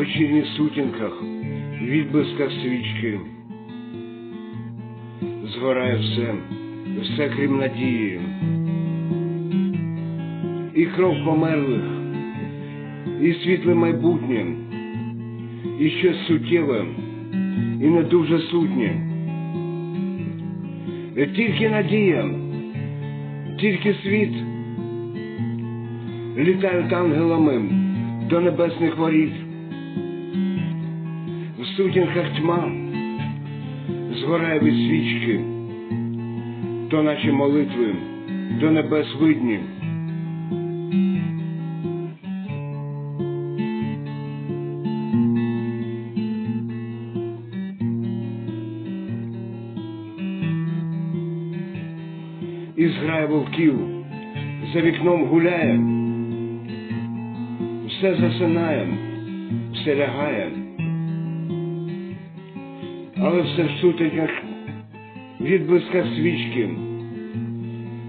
вечірніх сутінках, відблисках свічки. Згорає все, все крім надії. І кров померлих, і світле майбутнє, і щось суттєве, і не дуже сутнє. Тільки надія, тільки світ літають ангелами до небесних воріт. Сутінках тьма згорає від свічки, то наші молитви до небес видні. І зграє вовків за вікном гуляє, все засинає, все лягає, але все в сутеньках відблисках свічки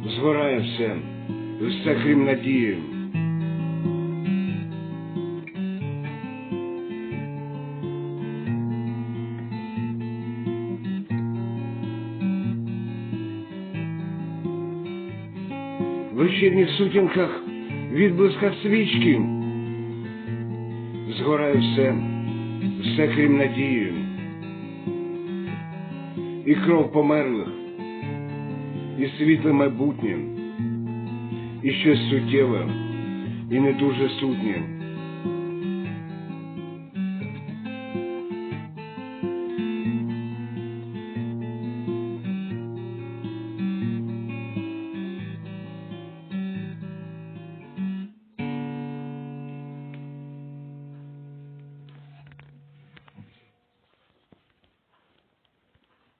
згорає все, все крім надії. В вечірніх сутінках відблисках свічки згорає все, все крім надії. І кров померлих, і світле майбутнє, і щось суттєве, і не дуже сутнє.